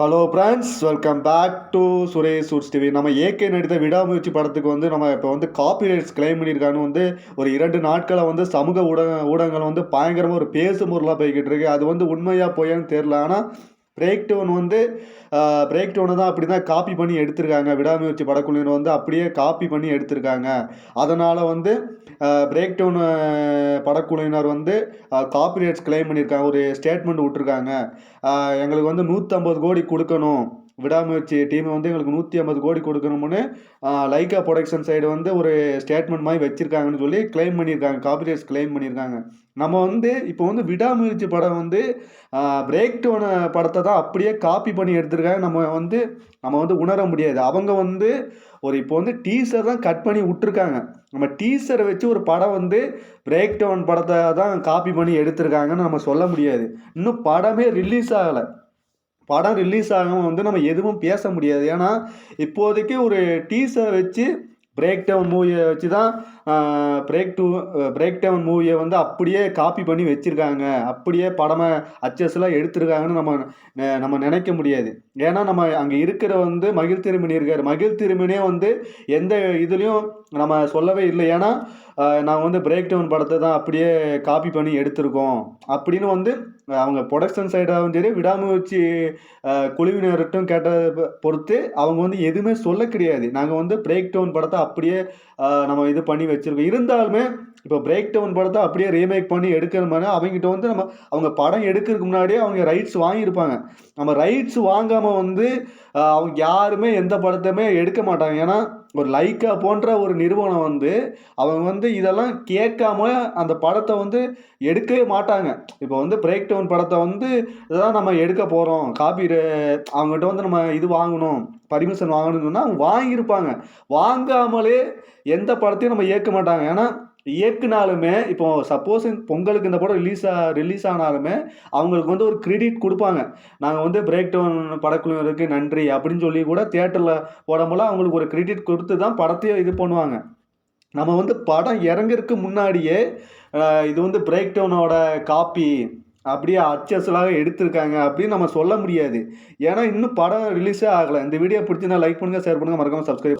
Hello friends welcome back to Suresh suits TV நம்ம AK நடித்த விடாமுயற்சி படத்துக்கு வந்து நம்ம இப்போ வந்து காப்பிரைட்ஸ் கிளைம் பண்ணியிருக்கான்னு வந்து ஒரு இரண்டு நாட்களை வந்து சமூக ஊடக ஊடகங்கள் வந்து பயங்கரமாக ஒரு பேசு பொருளாக போய்கிட்டு இருக்கு. அது வந்து உண்மையாக போயான்னு தெரில ஆனால் பிரேக் டவுன் வந்து பிரேக் டவுனை தான் அப்படி தான் காப்பி பண்ணி எடுத்திருக்காங்க. விடாமுயற்சி படக்குழுவினர் வந்து அப்படியே காப்பி பண்ணி எடுத்திருக்காங்க. அதனால் வந்து பிரேக் டவுன் படக்குழுவினர் வந்து காப்பிரைட்ஸ் கிளைம் பண்ணியிருக்காங்க. ஒரு ஸ்டேட்மெண்ட் விட்டுருக்காங்க. எங்களுக்கு வந்து நூற்றம்பது கோடி கொடுக்கணும். விடாமுயற்சி டீம் வந்து எங்களுக்கு நூற்றி ஐம்பது கோடி கொடுக்கணும்னு லைக்கா ப்ரொடக்ஷன் சைடு வந்து ஒரு ஸ்டேட்மெண்ட் மாதிரி வச்சுருக்காங்கன்னு சொல்லி கிளைம் பண்ணியிருக்காங்க. காப்பிரைட்ஸ் கிளைம் பண்ணியிருக்காங்க. நம்ம வந்து இப்போ வந்து விடாமுயற்சி படம் வந்து பிரேக் டவுன் படத்தை தான் அப்படியே காப்பி பண்ணி எடுத்திருக்காங்க. நம்ம வந்து நம்ம வந்து உணர முடியாது. அவங்க வந்து ஒரு இப்போ வந்து டீசர் தான் கட் பண்ணி விட்டுருக்காங்க. நம்ம டீசரை வச்சு ஒரு படம் வந்து பிரேக் டவுன் படத்தை தான் காப்பி பண்ணி எடுத்திருக்காங்கன்னு நம்ம சொல்ல முடியாது. இன்னும் படமே ரிலீஸ் ஆகலை. படம் ரிலீஸ் ஆகாமல் வந்து நம்ம எதுவும் பேச முடியாது. ஏன்னா இப்போதைக்கு ஒரு டீசரை வச்சு பிரேக் டவுன் மூவியை வச்சு தான் பிரேக் டூ பிரேக் டவுன் மூவியை வந்து அப்படியே காப்பி பண்ணி வச்சுருக்காங்க. அப்படியே படமாக அச்சஸ்லாம் எடுத்திருக்காங்கன்னு நம்ம நம்ம நினைக்க முடியாது. ஏன்னா நம்ம அங்கே இருக்கிற வந்து மகிழ் திருமணி இருக்கார் மகிழ் திருமணியே வந்து எந்த இதுலேயும் நம்ம சொல்லவே இல்லை. ஏன்னா நாங்கள் வந்து பிரேக் டவுன் படத்தை தான் அப்படியே காப்பி பண்ணி எடுத்திருக்கோம். அப்படின்னு வந்து அவங்க ப்ரொடக்ஷன் சைடாகவும் சரி விடாமுயற்சி குழுவினர்கிட்டும் கேட்டதை பொறுத்து அவங்க வந்து எதுவுமே சொல்ல கிடையாது. நாங்கள் வந்து பிரேக் டவுன் படத்தை அப்படியே நம்ம இது பண்ணி வச்சுருக்கோம். இருந்தாலுமே இப்போ பிரேக் டவுன் படத்தை அப்படியே ரீமேக் பண்ணி எடுக்கிற மாதிரி அவங்ககிட்ட வந்து நம்ம அவங்க படம் எடுக்கிறதுக்கு முன்னாடியே அவங்க ரைட்ஸ் வாங்கியிருப்பாங்க. நம்ம ரைட்ஸ் வாங்காமல் வந்து அவங்க யாருமே எந்த படத்தையுமே எடுக்க மாட்டாங்க. ஏன்னா ஒரு லைக்கா போன்ற ஒரு நிறுவனம் வந்து அவங்க வந்து இதெல்லாம் கேட்காம அந்த படத்தை வந்து எடுக்கவே மாட்டாங்க. இப்போ வந்து பிரேக் டவுன் படத்தை வந்து இதான் நம்ம எடுக்க போகிறோம் காப்பி அவங்ககிட்ட வந்து நம்ம இது வாங்கணும் பர்மிஷன் வாங்கணும்னு சொன்னால் அவங்க வாங்கியிருப்பாங்க. வாங்காமலே எந்த படத்தையும் நம்ம ஏற்க மாட்டாங்க. ஏன்னா இயக்குனாலுமே இப்போ சப்போஸ் பொங்கலுக்கு இந்த படம் ரிலீஸ் ஆ ரிலீஸ் ஆனாலுமே அவங்களுக்கு வந்து ஒரு கிரெடிட் கொடுப்பாங்க. நாங்கள் வந்து பிரேக் டவுன் படக்குழுவினருக்கு நன்றி அப்படின்னு சொல்லி கூட தியேட்டரில் போடும்போல அவங்களுக்கு ஒரு கிரெடிட் கொடுத்து தான் படத்தையே இது பண்ணுவாங்க. நம்ம வந்து படம் இறங்குறதுக்கு முன்னாடியே இது வந்து பிரேக் டவுனோட காப்பி அப்படியே அச்சசலாக எடுத்திருக்காங்க அப்படின்னு நம்ம சொல்ல முடியாது. ஏன்னா இன்னும் படம் ரிலீஸே ஆகலை. இந்த வீடியோ பிடிச்சிருந்தா லைக் பண்ணுங்கள் ஷேர் பண்ணுங்கள் மறக்காமல் சப்ஸ்கிரைப்